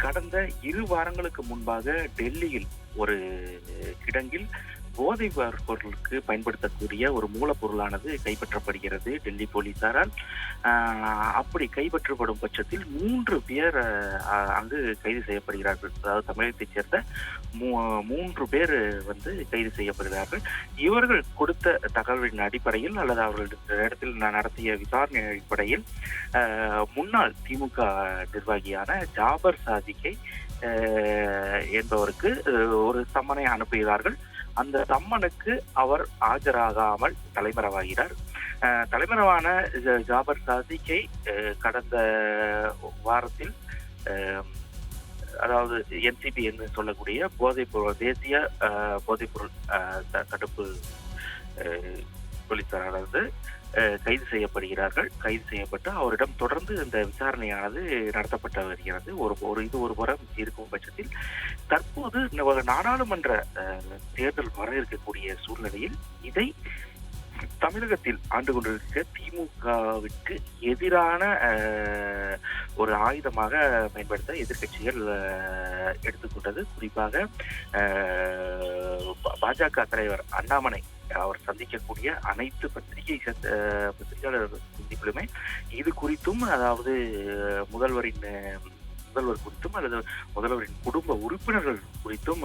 கடந்த இரு வாரங்களுக்கு முன்பாக டெல்லியில் ஒரு கிடங்கில் போதை பொருளுக்கு பயன்படுத்தக்கூடிய ஒரு மூலப்பொருளானது கைப்பற்றப்படுகிறது டெல்லி போலீசாரால். அப்படி கைப்பற்றப்படும் பட்சத்தில் மூன்று பேர் அங்கு கைது செய்யப்படுகிறார்கள். அதாவது தமிழகத்தைச் சேர்ந்த மூ- மூன்று பேர் வந்து கைது செய்யப்படுகிறார்கள். இவர்கள் கொடுத்த தகவலின் அடிப்படையில் அல்லது அவர்கள் இடத்தில் நடத்திய விசாரணை அடிப்படையில் முன்னாள் திமுக நிர்வாகியான ஜாபர் சாதிக்கை என்பவருக்கு ஒரு சம்மனை அனுப்புகிறார்கள் அந்த சம்மனுக்கு அவர் ஆஜராகாமல் தலைமறைவாகிறார். தலைமறைவான ஜ- ஜாபர் சாதிக்கை கடந்த வாரத்தில் அதாவது என்சிபி என்று சொல்லக்கூடிய போதைப்பொருள் தேசிய போதைப்பொருள் த- தடுப்பு ஆஹ், கைது செய்யப்படுகிறார்கள். கைது செய்யப்பட்டு அவரிடம் தொடர்ந்து இந்த விசாரணையானது நடத்தப்பட்டு வருகிறது. ஒரு ஒரு இது ஒரு புறம் இருக்கும் பட்சத்தில் தற்போது நாடாளுமன்ற தேர்தல் வர இருக்கக்கூடிய சூழ்நிலையில் இதை தமிழகத்தில் ஆண்டு கொண்டிருக்க திமுகவிற்கு எதிரான ஒரு ஆயுதமாக பயன்படுத்த எதிர்க்கட்சிகள் எடுத்துக்கொண்டது. குறிப்பாக பாஜக தலைவர் அண்ணாமலை அவர் சந்திக்கக்கூடிய அனைத்து பத்திரிகை பத்திரிகையாளர் சந்திப்பிலுமே இது குறித்தும் அதாவது முதல்வரின் முதல்வர் குறித்தும் அல்லது முதல்வரின் குடும்ப உறுப்பினர்கள் குறித்தும்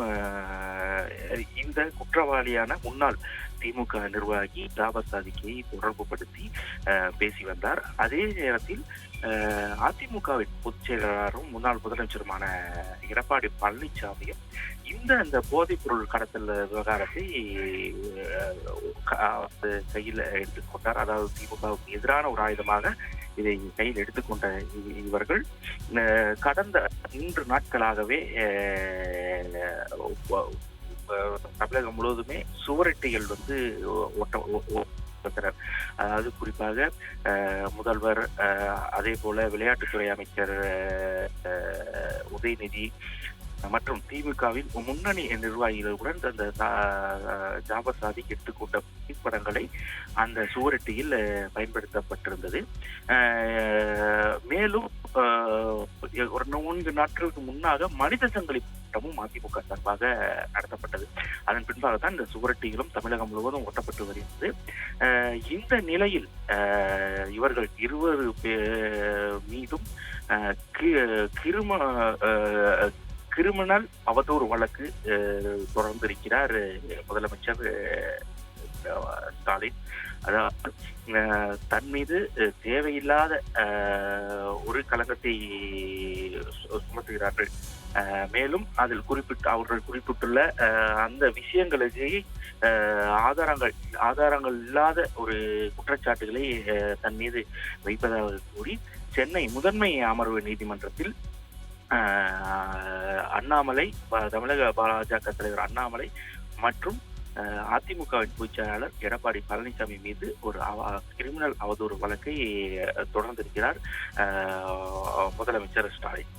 இந்த குற்றவாளியான முன்னாள் திமுக நிர்வாகி ஜாபர் சாதிக்கையை தொடர்பு படுத்தி பேசி வந்தார். அதே நேரத்தில் அதிமுகவின் பொதுச் செயலாளரும் முன்னாள் முதலமைச்சருமான எடப்பாடி பழனிசாமியும் இந்த அந்த போதைப் பொருள் கடத்தல் விவகாரத்தை வந்து கையில் எடுத்துக்கொண்டார். அதாவது திமுகவுக்கு எதிரான ஒரு ஆயுதமாக இதை கையில் எடுத்துக்கொண்ட இவர்கள். கடந்த மூன்று நாட்களாகவே தமிழகம் முழுவதுமே சுவரொட்டிகள் வந்து ஒட்ட ஒ- அதாவது குறிப்பாக முதல்வர் அதே போல விளையாட்டுத்துறை அமைச்சர் உதயநிதி மற்றும் திமுகவின் முன்னணி நிர்வாகிகளுடன் அந்த ஜா- ஜாபர் சாதிக் எடுத்துக்கொண்ட புகைப்படங்களை அந்த சுவரட்டியில் பயன்படுத்தப்பட்டிருந்தது. மேலும் ஒரு மூன்று நாட்களுக்கு முன்னாக மனித சங்கிலி கூட்டமும் அதிமுக சார்பாக நடத்தப்பட்டது. அதன் பின்பாக தான் இந்த சுவரட்டிகளும் தமிழகம் முழுவதும் ஒட்டப்பட்டு வருகிறது. இந்த நிலையில் இவர்கள் இருவர் பே- மீதும் கி- கிரும கிரிமினல் அவதூறு வழக்கு தொடர்ந்து தொடர்ந்திருக்கிறார் முதலமைச்சர் ஸ்டாலின். அதாவது தன் மீது தேவையில்லாத ஒரு கழகத்தை சு- சுமத்துகிறார்கள். மேலும் அதில் குறிப்பிட்டு அவர்கள் குறிப்பிட்டுள்ள அந்த விஷயங்களுக்கு ஆதாரங்கள் ஆதாரங்கள் இல்லாத ஒரு குற்றச்சாட்டுகளை தன் மீது வைப்பதாக கூறி சென்னை முதன்மை அமர்வு நீதிமன்றத்தில் அண்ணாமலை ப- தமிழக பாஜக தலைவர் அண்ணாமலை மற்றும் அதிமுகவின் பொதுச் செயலாளர் எடப்பாடி பழனிசாமி மீது ஒரு கிரிமினல் அவதூறு வழக்கை தொடர்ந்திருக்கிறார் முதலமைச்சர் ஸ்டாலின்.